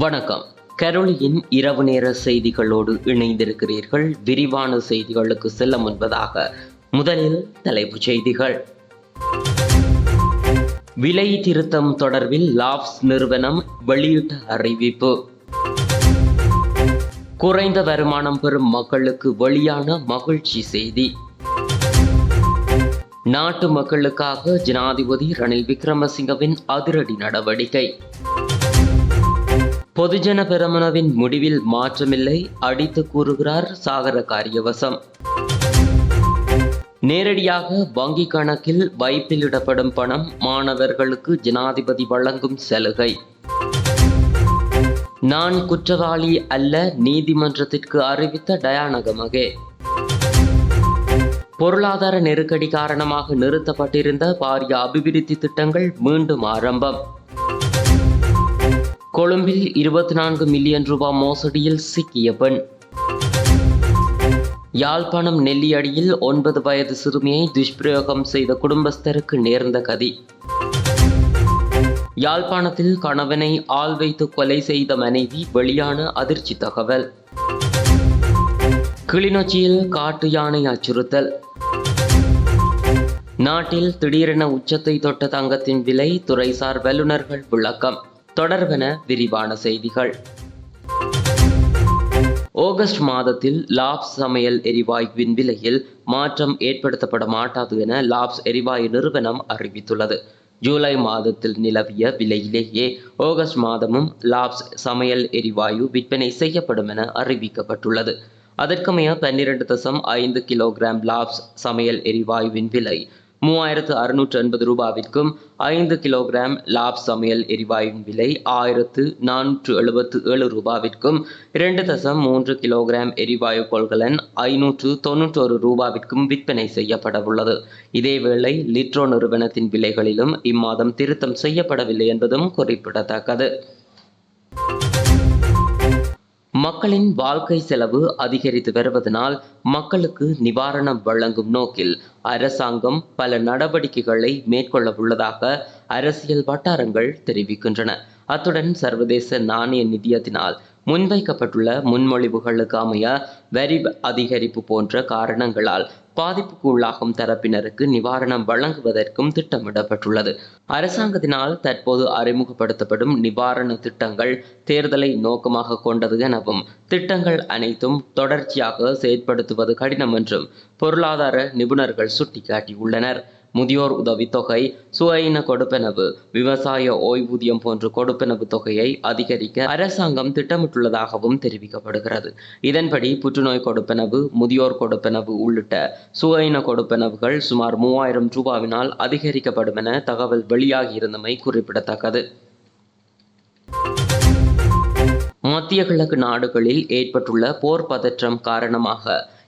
வணக்கம். கரோலியின் இரவு நேர செய்திகளோடு இணைந்திருக்கிறீர்கள். விரிவான செய்திகளுக்கு செல்ல முன்பதாக முதலில் தலைப்புச் செய்திகள். விலை திருத்தம் தொடர்பில் லாப்ஸ் நிறுவனம் வெளியிட்ட அறிவிப்பு. குறைந்த வருமானம் பெறும் மக்களுக்கு வெளியான மகிழ்ச்சி செய்தி. நாட்டு மக்களுக்காக ஜனாதிபதி ரணில் விக்ரமசிங்கவின் அதிரடி நடவடிக்கை. பொதுஜன பெரமுனவின் முடிவில் மாற்றமில்லை அடித்து கூறுகிறார் சாகர காரியவசம் நேரடியாக வங்கி கணக்கில் வைப்பிலிடப்படும் பணம் மாணவர்களுக்கு ஜனாதிபதி வழங்கும் சலுகை. நான் குற்றவாளி அல்ல நீதிமன்றத்திற்கு அறிவித்த டயானகமகே பொருளாதார நெருக்கடி காரணமாக நிறுத்தப்பட்டிருந்த பாரிய அபிவிருத்தி திட்டங்கள் மீண்டும் ஆரம்பம். கொழும்பில் இருபத்தி நான்கு மில்லியன் ரூபாய் மோசடியில் சிக்கிய பெண். யாழ்ப்பாணம் நெல்லியடியில் ஒன்பது வயது சிறுமியை துஷ்பிரயோகம் செய்த குடும்பஸ்தருக்கு நேர்ந்த கதி. யாழ்ப்பாணத்தில் கணவனை ஆள் வைத்து கொலை செய்த மனைவி வெளியான அதிர்ச்சி தகவல். கிளிநொச்சியில் காட்டு யானை அச்சுறுத்தல். நாட்டில் திடீரென உச்சத்தை தொட்ட தங்கத்தின் விலை துறைசார் வல்லுநர்கள் விளக்கம். தொடர்பென விரிவான செய்திகள். ஆகஸ்ட் மாதத்தில் லாப்ஸ் சமையல் எரிவாயுவின் விலையில் மாற்றம் ஏற்படுத்தப்பட மாட்டாது என லாப்ஸ் எரிவாயு நிறுவனம் அறிவித்துள்ளது. ஜூலை மாதத்தில் நிலவிய விலையிலேயே ஆகஸ்ட் மாதமும் லாப்ஸ் சமையல் எரிவாயு விற்பனை செய்யப்படும் என அறிவிக்கப்பட்டுள்ளது. அதற்கமைய பன்னிரண்டு தசம் ஐந்து கிலோகிராம் லாப்ஸ் சமையல் எரிவாயுவின் விலை மூவாயிரத்து அறுநூற்று எண்பது ரூபாவிற்கும் ஐந்து கிலோகிராம் லாப் சமையல் எரிவாயுவின் விலை ஆயிரத்து நானூற்று எழுபத்து ஏழு ரூபாவிற்கும் இரண்டு தசம் மூன்று கிலோகிராம் எரிவாயு கொள்கலன் ஐநூற்று தொன்னூற்றொரு ரூபாவிற்கும் விற்பனை செய்யப்படவுள்ளது. இதேவேளை லிட்ரோ நிறுவனத்தின் விலைகளிலும் இம்மாதம் திருத்தம் செய்யப்படவில்லை என்பதும் குறிப்பிடத்தக்கது. மக்களின் வாழ்க்கை செலவு அதிகரித்து வருவதனால் மக்களுக்கு நிவாரணம் வழங்கும் நோக்கில் அரசாங்கம் பல நடவடிக்கைகளை மேற்கொள்ள உள்ளதாக அரசியல் வட்டாரங்கள் தெரிவிக்கின்றன. அத்துடன் சர்வதேச நாணய நிதியத்தினால் முன்வைக்கப்பட்டுள்ள முன்மொழிவுகளுக்கு அமைய வரி அதிகரிப்பு போன்ற காரணங்களால் பாதிப்புக்கு உள்ளாகும் தரப்பினருக்கு நிவாரணம் வழங்குவதற்கும் திட்டமிடப்பட்டுள்ளது. அரசாங்கத்தினால் தற்போது அறிமுகப்படுத்தப்படும் நிவாரண திட்டங்கள் தேர்தலை நோக்கமாக கொண்டது எனவும் திட்டங்கள் அனைத்தும் தொடர்ச்சியாக செயற்படுத்துவது கடினம் என்றும் பொருளாதார நிபுணர்கள் சுட்டிக்காட்டியுள்ளனர். முதியோர் உதவித்தொகை சுயின கொடுப்பனவு விவசாய ஓய்வூதியம் போன்ற கொடுப்பெனவு தொகையை அதிகரிக்க அரசாங்கம் திட்டமிட்டுள்ளதாகவும் தெரிவிக்கப்படுகிறது. இதன்படி புற்றுநோய் கொடுப்பனவு முதியோர் கொடுப்பனவு உள்ளிட்ட சுயின கொடுப்பனவுகள் சுமார் மூவாயிரம் ரூபாவினால் அதிகரிக்கப்படும் என தகவல் வெளியாகியிருந்தமை குறிப்பிடத்தக்கது. மத்திய கிழக்கு நாடுகளில் ஏற்பட்டுள்ள போர் பதற்றம் காரணமாக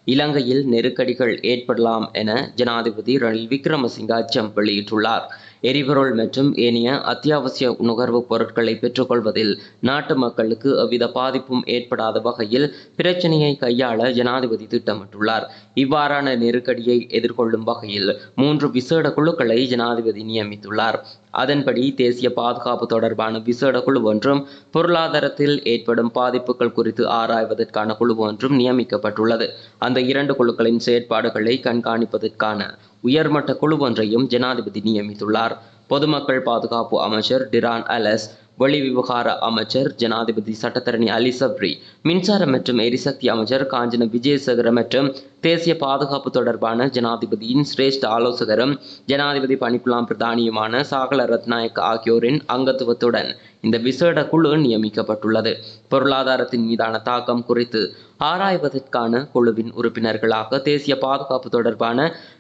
இலங்கையில் நெருக்கடிகள் ஏற்படலாம் என ஜனாதிபதி ரணில் விக்ரமசிங்க அச்சம் வெளியிட்டுள்ளார். எரிபொருள் மற்றும் ஏனைய அத்தியாவசிய நுகர்வுப் பொருட்களை பெற்றுக்கொள்வதில் நாட்டு மக்களுக்கு எவ்வித பாதிப்பும் ஏற்படாத வகையில் பிரச்சனையை கையாள ஜனாதிபதி திட்டமிட்டுள்ளார். இவ்வாறான நெருக்கடியை எதிர்கொள்ளும் வகையில் மூன்று விசேட குழுக்களை ஜனாதிபதி நியமித்துள்ளார். அதன்படி தேசிய பாதுகாப்பு தொடர்பான விசேட குழு ஒன்றும் பொருளாதாரத்தில் ஏற்படும் பாதிப்புகள் குறித்து ஆராய்வதற்கான குழு ஒன்றும் நியமிக்கப்பட்டுள்ளது. அந்த இரண்டு குழுக்களின் செயற்பாடுகளை கண்காணிப்பதற்கான உயர்மட்ட குழு ஒன்றையும் ஜனாதிபதி நியமித்துள்ளார். பொதுமக்கள் பாதுகாப்பு அமைச்சர் டிரான் அலஸ் வெளிவிவகார அமைச்சர் ஜனாதிபதி சட்டத்தரணி அலி சப்ரி மின்சார மற்றும் எரிசக்தி அமைச்சர் காஞ்சன விஜயசேகர மற்றும் தேசிய பாதுகாப்பு தொடர்பான ஜனாதிபதியின் சிரேஷ்ட ஆலோசகரும் ஜனாதிபதி பணிக்குலாம் பிரதானியுமான சாகல ரத்நாயக் ஆகியோரின் அங்கத்துவத்துடன் இந்த விசேட குழு நியமிக்கப்பட்டுள்ளது. பொருளாதாரத்தின் மீதான தாக்கம் குறித்து ஆராய்வதற்கான குழுவின் உறுப்பினர்களாக தேசிய பாதுகாப்பு தொடர்பான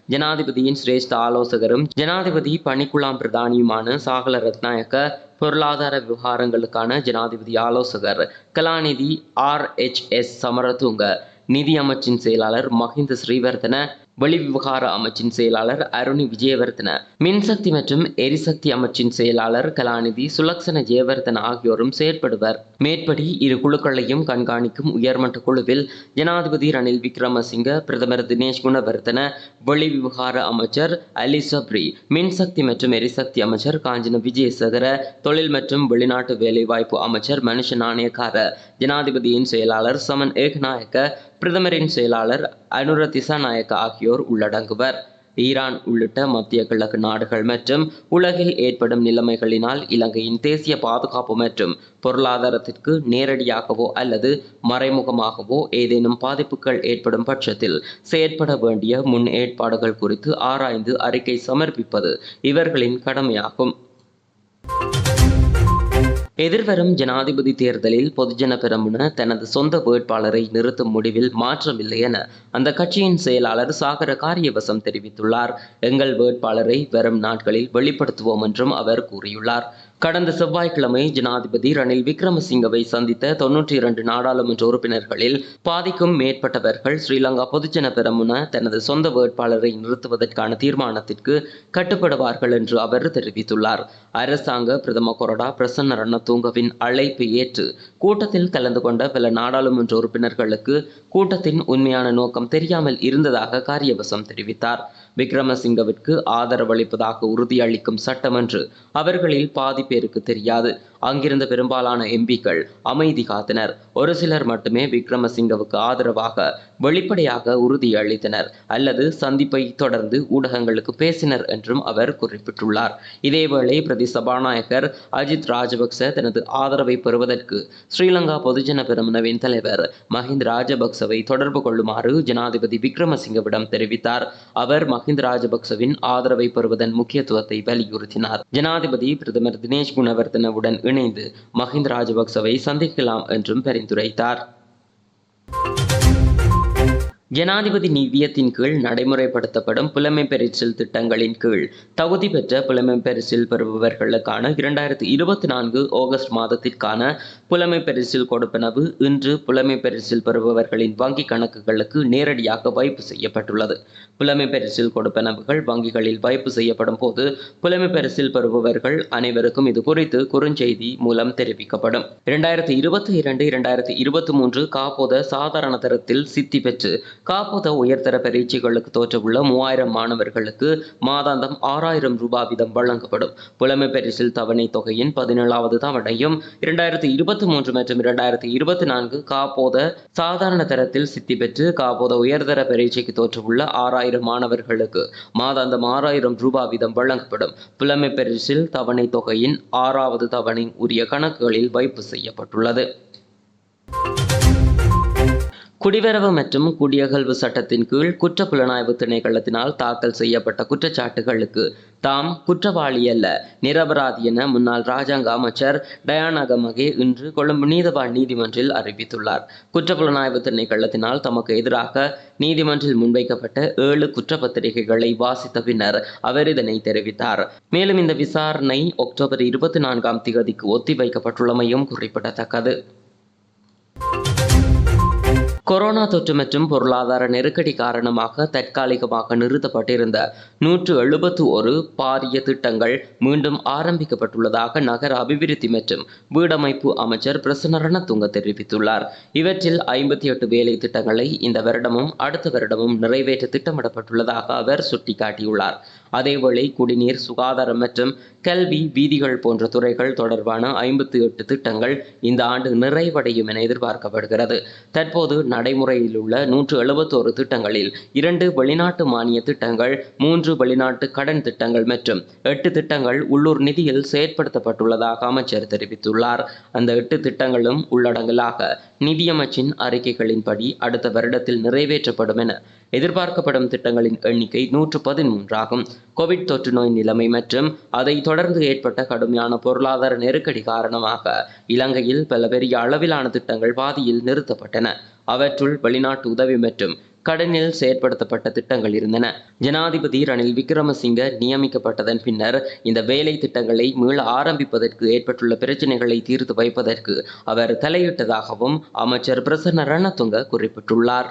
ஜனாதிபதியின் சிரேஷ்ட ஆலோசகரும் ஜனாதிபதி பணிக்குலாம் பிரதானியுமான சாகல ரத்நாயக்க பொருளாதார விவகாரங்களுக்கான ஜனாதிபதி ஆலோசகர் கலாநிதி ஆர் எச் எஸ் சமரதுங்க. நிதி அமைச்சின் செயலாளர் மஹிந்த ஸ்ரீவர்தன வெளிவிவகார அமைச்சின் செயலாளர் அருணி விஜயவர்தன மின்சக்தி மற்றும் எரிசக்தி அமைச்சின் செயலாளர் கலாநிதி சுலக்ஷன ஜெயவர்தன ஆகியோரும் செயற்படுவர். மேற்படி இரு குழுக்களையும் கண்காணிக்கும் உயர்மட்ட குழுவில் ஜனாதிபதி ரணில் விக்ரமசிங்க பிரதமர் தினேஷ் குணவர்தன வெளிவிவகார அமைச்சர் அலி சப்ரி மின்சக்தி மற்றும் எரிசக்தி அமைச்சர் காஞ்சன விஜயசேகர தொழில் மற்றும் வெளிநாட்டு வேலைவாய்ப்பு அமைச்சர் மனுஷ நாணயக்கார ஜனாதிபதியின் செயலாளர் சமன் ஏக்நாயக்க பிரதமரின் செயலாளர் அனுர திசாநாயக்க ஆகியோர் உள்ளடங்குவர். ஈரான் உள்ளிட்ட மத்திய கிழக்கு நாடுகள் மற்றும் உலகில் ஏற்படும் நிலைமைகளினால் இலங்கையின் தேசிய பாதுகாப்பு மற்றும் பொருளாதாரத்திற்கு நேரடியாகவோ அல்லது மறைமுகமாகவோ ஏதேனும் பாதிப்புகள் ஏற்படும் பட்சத்தில் செயற்பட வேண்டிய முன் ஏற்பாடுகள் குறித்து ஆராய்ந்து அறிக்கை சமர்ப்பிப்பது இவர்களின் கடமையாகும். எதிர்வரும் ஜனாதிபதி தேர்தலில் பொதுஜன பெரமுன தனது சொந்த வேட்பாளரை நிறுத்தும் முடிவில் மாற்றமில்லை என அந்த கட்சியின் செயலாளர் சாகர காரியவசம் தெரிவித்துள்ளார். எங்கள் வேட்பாளரை வரும் நாட்களில் வெளிப்படுத்துவோம் என்றும் அவர் கூறியுள்ளார். கடந்த செவ்வாய்க்கிழமை ஜனாதிபதி ரணில் விக்ரமசிங்கவை சந்தித்த தொன்னூற்றி இரண்டு நாடாளுமன்ற உறுப்பினர்களில் பாதிக்கும் மேற்பட்டவர்கள் ஸ்ரீலங்கா பொதுஜன பெரமுன தனது சொந்த வேட்பாளரை நிறுத்துவதற்கான தீர்மானத்திற்கு கட்டுப்படுவார்கள் என்று அவர் தெரிவித்துள்ளார். அரசாங்க பிரதம கொரடா பிரசன்ன ரணதுங்கவின் அழைப்பு ஏற்று கூட்டத்தில் கலந்து கொண்ட பல நாடாளுமன்ற உறுப்பினர்களுக்கு கூட்டத்தின் உண்மையான நோக்கம் தெரியாமல் இருந்ததாக காரியவசம் தெரிவித்தார். விக்ரமசிங்கவிற்கு ஆதரவளிப்பதாக உறுதியளிக்கும் சட்டம் என்று அவர்களில் பாதி பேருக்கு தெரியாது. அங்கிருந்த பெரும்பாலான எம்பிக்கள் அமைதி காத்தனர். ஒரு சிலர் மட்டுமே விக்ரமசிங்கவுக்கு ஆதரவாக வெளிப்படையாக உறுதியளித்தனர் அல்லது சந்திப்பை தொடர்ந்து ஊடகங்களுக்கு பேசினர் என்றும் அவர் குறிப்பிட்டுள்ளார். இதேவேளை பிரதி சபாநாயகர் அஜித் ராஜபக்ச தனது ஆதரவை பெறுவதற்கு ஸ்ரீலங்கா பொதுஜன பெருமனவின் தலைவர் மஹிந்த ராஜபக்சவை தொடர்பு கொள்ளுமாறு ஜனாதிபதி விக்ரமசிங்கவிடம் தெரிவித்தார். அவர் மஹிந்த ராஜபக்சவின் ஆதரவை பெறுவதன் முக்கியத்துவத்தை வலியுறுத்தினார். ஜனாதிபதி பிரதமர் தினேஷ் குணவர்தனவுடன் இணைந்து மஹிந்த ராஜபக்சவை சந்திக்கலாம் என்றும் பரிந்துரைத்தார். ஜனாதிபதி நிதியத்தின் கீழ் நடைமுறைப்படுத்தப்படும் புலமை பரிசில் திட்டங்களின் கீழ் தகுதி பெற்ற புலமை பரிசில் பெறுபவர்களுக்கான இரண்டாயிரத்தி இருபத்தி நான்கு ஆகஸ்ட் மாதத்திற்கான புலமை பரிசில் கொடுப்பனவு இன்று புலமை பரிசில் பெறுபவர்களின் வங்கி கணக்குகளுக்கு நேரடியாக வைப்பு செய்யப்பட்டுள்ளது. புலமை பரிசில் கொடுப்பனவுகள் வங்கிகளில் வைப்பு செய்யப்படும் போது புலமை பரிசில் பெறுபவர்கள் அனைவருக்கும் இது குறித்து குறுஞ்செய்தி மூலம் தெரிவிக்கப்படும். இரண்டாயிரத்தி இருபத்தி இரண்டு இரண்டாயிரத்தி இருபத்தி மூன்று காப்போத சாதாரண தரத்தில் சித்தி பெற்று காப்போத உயர்தர பரீட்சைகளுக்கு தோற்றவுள்ள மூவாயிரம் மாணவர்களுக்கு மாதாந்தம் ஆறாயிரம் ரூபாய் வீதம் வழங்கப்படும். புலமை பரிசில் தவணை தொகையின் பதினேழாவது தவணையும் இரண்டாயிரத்தி இருபத்தி மூன்று மற்றும் இரண்டாயிரத்தி இருபத்தி நான்கு காப்போத சாதாரண தரத்தில் சித்தி பெற்று காப்போத உயர்தர பரீட்சைக்கு தோற்றவுள்ள ஆறாயிரம் மாணவர்களுக்கு மாதாந்தம் ஆறாயிரம் ரூபாய் வீதம் வழங்கப்படும். புலமை பரிசில் தவணை தொகையின் ஆறாவது தவணை உரிய கணக்குகளில் வைப்பு செய்யப்பட்டுள்ளது. குடிவரவு மற்றும் குடியகழ்வு சட்டத்தின் கீழ் குற்ற புலனாய்வு திணைக்களத்தினால் தாக்கல் செய்யப்பட்ட குற்றச்சாட்டுகளுக்கு தாம் குற்றவாளி அல்ல நிரபராதி என முன்னாள் ராஜாங்க அமைச்சர் டயானகமகே இன்று கொழும்பு நீதவான் நீதிமன்றில் அறிவித்துள்ளார். குற்றப்புலனாய்வு திணைக்களத்தினால் தமக்கு எதிராக நீதிமன்றில் முன்வைக்கப்பட்ட ஏழு குற்றப்பத்திரிகைகளை வாசித்த பின்னர் அவர் இதனை தெரிவித்தார். மேலும் இந்த விசாரணை அக்டோபர் இருபத்தி நான்காம் திகதிக்கு ஒத்திவைக்கப்பட்டுள்ளமையும் குறிப்பிடத்தக்கது. கொரோனா தொற்று மற்றும் பொருளாதார நெருக்கடி காரணமாக தற்காலிகமாக நிறுத்தப்பட்டிருந்த நூற்று எழுபத்து ஒரு பாரிய திட்டங்கள் மீண்டும் ஆரம்பிக்கப்பட்டுள்ளதாக நகர அபிவிருத்தி மற்றும் வீடமைப்பு அமைச்சர் பிரசன்ன ரணதுங்க தெரிவித்துள்ளார். இவற்றில் ஐம்பத்தி எட்டு வேலை திட்டங்களை இந்த வருடமும் அடுத்த வருடமும் நிறைவேற்ற திட்டமிடப்பட்டுள்ளதாக அவர் சுட்டிக்காட்டியுள்ளார். அதேவேளை குடிநீர் சுகாதாரம் மற்றும் கல்வி வீதிகள் போன்ற துறைகள் தொடர்பான ஐம்பத்தி எட்டு திட்டங்கள் இந்த ஆண்டு நிறைவடையும் என எதிர்பார்க்கப்படுகிறது. தற்போது நடைமுறையில் உள்ள நூற்று எழுபத்தோரு திட்டங்களில் இரண்டு வெளிநாட்டு மானிய திட்டங்கள் மூன்று வெளிநாட்டு கடன் திட்டங்கள் மற்றும் எட்டு திட்டங்கள் உள்ளூர் நிதியில் செயற்படுத்தப்பட்டுள்ளதாக அமைச்சர் தெரிவித்துள்ளார். அந்த எட்டு திட்டங்களும் உள்ளடங்கலாக நிதியமைச்சின் அறிக்கைகளின்படி அடுத்த வருடத்தில் நிறைவேற்றப்படும் என எதிர்பார்க்கப்படும் திட்டங்களின் எண்ணிக்கை நூற்று பதிமூன்றாகும் கோவிட் தொற்று நோய் நிலைமை மற்றும் அதை தொடர்ந்து ஏற்பட்ட கடுமையான பொருளாதார நெருக்கடி காரணமாக இலங்கையில் பல பெரிய அளவிலான திட்டங்கள் பாதியில் நிறுத்தப்பட்டன. அவற்றுள் வெளிநாட்டு உதவி மற்றும் கடனில் செயற்படுத்தப்பட்ட திட்டங்கள் இருந்தன. ஜனாதிபதி ரணில் விக்ரமசிங்க நியமிக்கப்பட்டதன் பின்னர் இந்த வேலை திட்டங்களை மீள ஆரம்பிப்பதற்கு ஏற்பட்டுள்ள பிரச்சனைகளை தீர்த்து வைப்பதற்கு அவர் தலையிட்டதாகவும் அமைச்சர் பிரசன்ன ரணதுங்க குறிப்பிட்டுள்ளார்.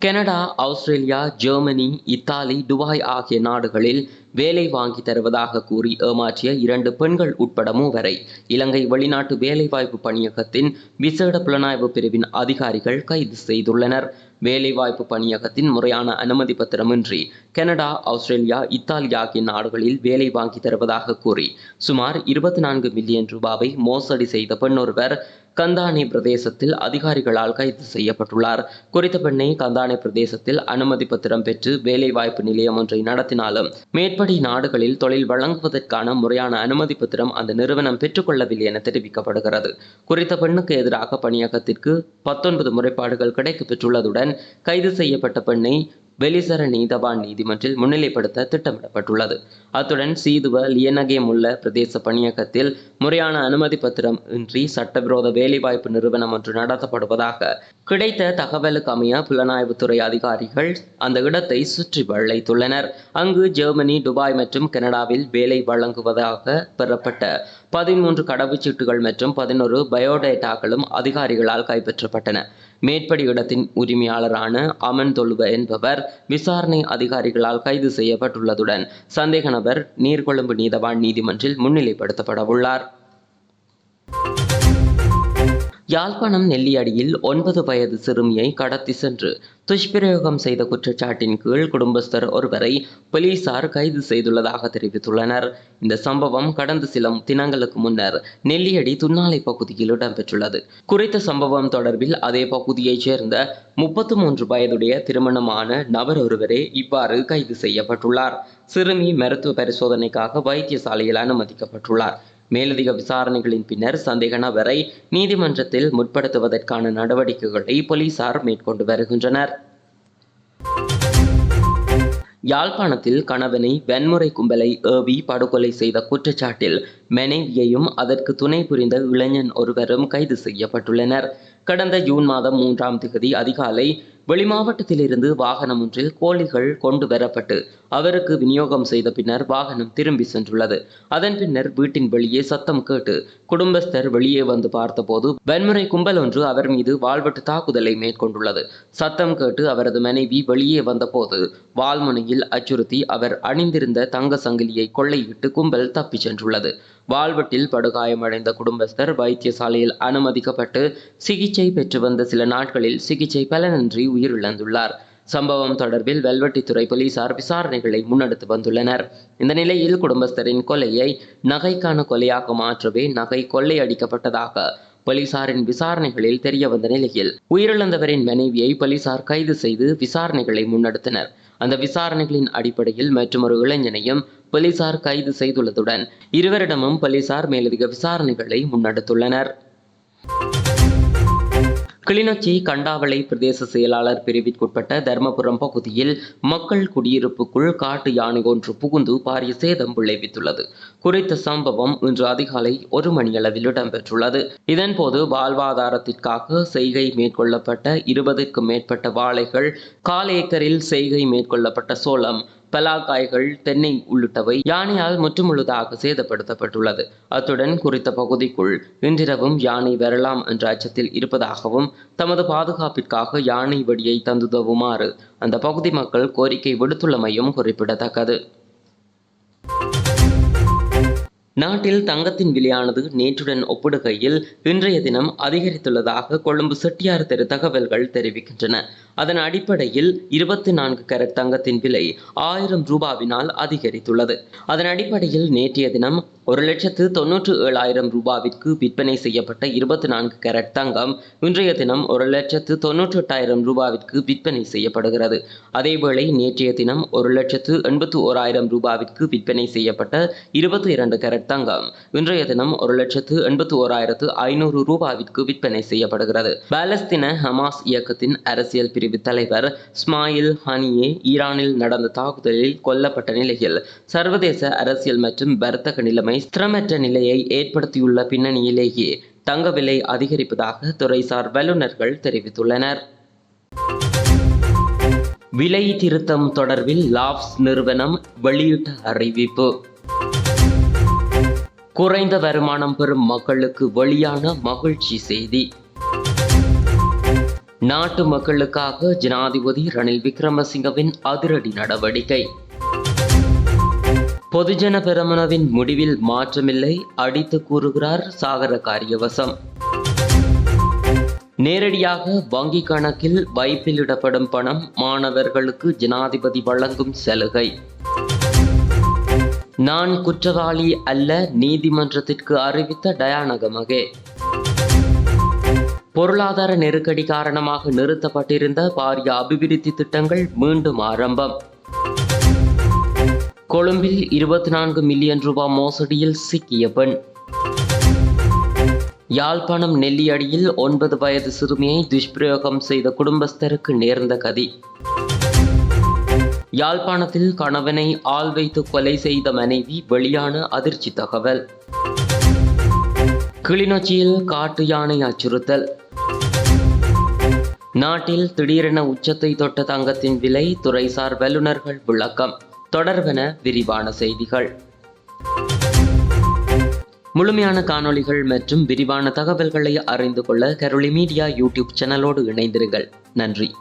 Canada Australia Germany Italy Dubai ஆகிய நாடுகளில் வேலை வாங்கி தருவதாக கூறி ஏமாற்றிய இரண்டு பெண்கள் உட்பட மூவரை. இலங்கை வெளிநாட்டு வேலைவாய்ப்பு பணியகத்தின் விசேட புலனாய்வு பிரிவின் அதிகாரிகள் கைது செய்துள்ளனர். வேலைவாய்ப்பு பணியகத்தின் முறையான அனுமதி பத்திரமின்றி கனடா ஆஸ்திரேலியா இத்தாலி ஆகிய நாடுகளில் வேலை வாங்கி தருவதாக கூறி சுமார் இருபத்தி நான்கு மில்லியன் ரூபாவை மோசடி செய்த பெண்ணொருவர் கந்தானி பிரதேசத்தில் அதிகாரிகளால் கைது செய்யப்பட்டுள்ளார். குறித்த பெண்ணை கந்தானி பிரதேசத்தில் அனுமதி பத்திரம் பெற்று வேலைவாய்ப்பு நிலையம் ஒன்றை நடத்தினாலும் மேற்படி நாடுகளில் தொழில் வழங்குவதற்கான முறையான அனுமதி பத்திரம் அந்த நிறுவனம் பெற்றுக்கொள்ளவில்லை என தெரிவிக்கப்படுகிறது. குறித்த பெண்ணுக்கு எதிராக பணியகத்திற்கு பத்தொன்பது முறைப்பாடுகள் கிடைக்கப்பெற்றுள்ளதுடன் கைது செய்யப்பட்ட பெண்ணை வெளிசர நீதவான் நீதிமன்றில் முன்னிலைப்படுத்த திட்டமிடப்பட்டுள்ளது. அத்துடன் சீதுவ லியனகேமுள்ள பிரதேச பணியகத்தில் முறையான அனுமதி பத்திரம் இன்றி சட்டவிரோத வேலைவாய்ப்பு நிறுவனம் ஒன்று நடத்தப்படுவதாக கிடைத்த தகவலுக்கு அமைய புலனாய்வுத்துறை அதிகாரிகள் அந்த இடத்தை சுற்றி வளைத்துள்ளனர். அங்கு ஜெர்மனி துபாய் மற்றும் கனடாவில் வேலை வழங்குவதாக பெறப்பட்ட பதிமூன்று கடவுச்சீட்டுகள் மற்றும் பதினொரு பயோடேட்டாக்களும் அதிகாரிகளால் கைப்பற்றப்பட்டன. மேற்படி இடத்தின் உரிமையாளரான அமன் தொழுவ என்பவர் விசாரணை அதிகாரிகளால் கைது செய்யப்பட்டுள்ளதுடன் சந்தேக நபர் நீர்கொழும்பு நீதவான் நீதிமன்றில் முன்னிலைப்படுத்தப்பட உள்ளார் யாழ்ப்பாணம் நெல்லியடியில் ஒன்பது வயது சிறுமியை கடத்தி சென்று துஷ்பிரயோகம் செய்த குற்றச்சாட்டின் கீழ் குடும்பஸ்தர் ஒருவரை போலீசார் கைது செய்துள்ளதாக தெரிவித்துள்ளனர். இந்த சம்பவம் கடந்த சில தினங்களுக்கு முன்னர் நெல்லியடி துன்னாலை பகுதியில் இடம்பெற்றுள்ளது. குறித்த சம்பவம் தொடர்பில் அதே பகுதியைச் சேர்ந்த முப்பத்து மூன்று வயதுடைய திருமணமான நபர் ஒருவரே இவ்வாறு கைது செய்யப்பட்டுள்ளார். சிறுமி மருத்துவ பரிசோதனைக்காக வைத்தியசாலையில் அனுமதிக்கப்பட்டுள்ளார். மேலதிக விசாரணைகளின் பின்னர் சந்தேக நபரை நீதிமன்றத்தில் முற்படுத்துவதற்கான நடவடிக்கைகளை போலீசார் மேற்கொண்டு வருகின்றனர். யாழ்ப்பாணத்தில் கணவனை வன்முறை கும்பலை ஏவி படுகொலை செய்த குற்றச்சாட்டில் மனைவியையும் அதற்கு துணை புரிந்த இளைஞன் ஒருவரும் கைது செய்யப்பட்டுள்ளனர். கடந்த ஜூன் மாதம் மூன்றாம் திகதி அதிகாலை வெளிமாவட்டத்திலிருந்து வாகனம் ஒன்றில் கோழிகள் கொண்டு வரப்பட்டு அவருக்கு விநியோகம் செய்த பின்னர் வாகனம் திரும்பி சென்றுள்ளது. அதன் பின்னர் வீட்டின் வெளியே சத்தம் கேட்டு குடும்பஸ்தர் வெளியே வந்து பார்த்தபோது வன்முறை கும்பல் ஒன்று அவர் மீது வாழ்வெட்டு தாக்குதலை மேற்கொண்டுள்ளது. சத்தம் கேட்டு அவரது மனைவி வெளியே வந்தபோது வால்முனையில் அச்சுறுத்தி அவர் அணிந்திருந்த தங்க சங்கிலியை கொள்ளையிட்டு கும்பல் தப்பிச் சென்றுள்ளது. வால்வெட்டில் படுகாயமடைந்த குடும்பஸ்தர் வைத்தியசாலையில் அனுமதிக்கப்பட்டு சிகிச்சை பெற்று வந்த சில நாட்களில் சிகிச்சை பலனின்றி உயிரிழந்துள்ளார். சம்பவம் தொடர்பில் வெல்வெட்டித்துறை போலீசார் விசாரணைகளை முன்னெடுத்து வந்துள்ளனர். இந்த நிலையில் குடும்பஸ்தரின் கொலையை நகைக்கான கொலையாக மாற்றவே நகை கொள்ளையடிக்கப்பட்டதாக போலீசாரின் விசாரணைகளில் தெரிய வந்த நிலையில் உயிரிழந்தவரின் மனைவியை போலீசார் கைது செய்து விசாரணைகளை முன்னெடுத்தனர். அந்த விசாரணைகளின் அடிப்படையில் மற்றொரு இளைஞனையும் போலீசார் கைது செய்துள்ளதுடன் இருவரிடமும் போலீசார் மேலதிக விசாரணைகளை முன்னெடுத்துள்ளனர். கிளிநொச்சி கண்டாவளை பிரதேச செயலாளர் பிரிவிற்குட்பட்ட தர்மபுரம் பகுதியில் மக்கள் குடியிருப்புக்குள் காட்டு யானை ஒன்று புகுந்து பாரிய சேதம் விளைவித்துள்ளது. குறித்த சம்பவம் இன்று அதிகாலை ஒரு மணியளவில் இடம்பெற்றுள்ளது. இதன்போது வாழ்வாதாரத்திற்காக செய்கை மேற்கொள்ளப்பட்ட இருபதுக்கும் மேற்பட்ட வாழைகள் கால் ஏக்கரில் செய்கை மேற்கொள்ளப்பட்ட சோளம் பலாக்காய்கள் தென்னை உள்ளிட்டவை யானையால் முற்றுமுழுதாக சேதப்படுத்தப்பட்டுள்ளது. அத்துடன் குறித்த பகுதிக்குள் இன்றிரவும் யானை வரலாம் என்ற அச்சத்தில் இருப்பதாகவும் தமது பாதுகாப்பிற்காக யானை வெடியை தந்துதவுமாறு அந்த பகுதி மக்கள் கோரிக்கை விடுத்துள்ளமையும் குறிப்பிடத்தக்கது. நாட்டில் தங்கத்தின் விலையானது நேற்றுடன் ஒப்பிடுகையில் இன்றைய தினம் அதிகரித்துள்ளதாக கொழும்பு செட்டியார் தெரு தகவல்கள் தெரிவிக்கின்றன. அதன் அடிப்படையில் இருபத்தி நான்கு கேரட் தங்கத்தின் விலை ஆயிரம் ரூபாவினால் அதிகரித்துள்ளது. அதன் அடிப்படையில் நேற்றைய தினம் ஒரு லட்சத்து தொன்னூற்று ஏழாயிரம் ரூபாவிற்கு விற்பனை செய்யப்பட்ட இருபத்தி நான்கு கேரட் தங்கம் இன்றைய தினம் ஒரு லட்சத்து தொன்னூற்றி எட்டாயிரம் ரூபாவிற்கு விற்பனை செய்யப்படுகிறது. அதேவேளை நேற்றைய தினம் ஒரு லட்சத்து எண்பத்து ஓராயிரம் ரூபாவிற்கு விற்பனை செய்யப்பட்ட இருபத்தி இரண்டு கேரட் தங்கம் இன்றைய தினம் ஒரு லட்சத்து எண்பத்து ஓராயிரத்து ஐநூறு ரூபாவிற்கு விற்பனை செய்யப்படுகிறது. பாலஸ்தீன ஹமாஸ் இயக்கத்தின் அரசியல் பிரிவு பிரிவு தலைவர் ஸ்மாயில் ஹனியே ஈரானில் நடந்த தாக்குதலில் கொல்லப்பட்ட நிலையில் சர்வதேச அரசியல் மற்றும் வர்த்தக நிலைமை ஸ்திரமற்ற நிலையை ஏற்படுத்தியுள்ள பின்னணியிலேயே தங்க விலை அதிகரிப்பதாக துறைசார் வல்லுநர்கள் தெரிவித்துள்ளனர். விலை திருத்தம் தொடர்பில் லாப்ஸ் நிறுவனம் வெளியிட்ட அறிவிப்பு. குறைந்த வருமானம் பெறும் மக்களுக்கு வெளியான மகிழ்ச்சி செய்தி. நாட்டு மக்களுக்காக ஜனாதிபதி ரணில் விக்ரமசிங்கவின் அதிரடி நடவடிக்கை. பொதுஜன பெருமனவின் முடிவில் மாற்றமில்லை அடித்து கூறுகிறார் சாகர காரியவசம் நேரடியாக வங்கி கணக்கில் வைப்பிலிடப்படும் பணம் மாணவர்களுக்கு ஜனாதிபதி வழங்கும் சலுகை. நான் குற்றவாளி அல்ல நீதிமன்றத்திற்கு அறிவித்த டயானகமகே பொருளாதார நெருக்கடி காரணமாக நிறுத்தப்பட்டிருந்த பாரிய அபிவிருத்தி திட்டங்கள் மீண்டும் ஆரம்பம். கொழும்பில் இருபத்தி நான்கு மில்லியன் ரூபாய் மோசடியில் சிக்கிய பெண். யாழ்ப்பாணம் நெல்லியடியில் ஒன்பது வயது சிறுமியை துஷ்பிரயோகம் செய்த குடும்பஸ்தருக்கு நேர்ந்த கதி. யாழ்ப்பாணத்தில் கணவனை ஆள் வைத்து கொலை செய்த மனைவி வெளியான அதிர்ச்சி தகவல். கிளிநொச்சியில் காட்டு யானை அச்சுறுத்தல். நாட்டில் திடீரென உச்சத்தை தொட்ட தங்கத்தின் விலை துறைசார் வல்லுநர்கள் விளக்கம். தொடர்பென விரிவான செய்திகள். முழுமையான காணொளிகள் மற்றும் விரிவான தகவல்களை அறிந்து கொள்ள கரோலி மீடியா யூடியூப் சேனலோடு இணைந்திருங்கள். நன்றி.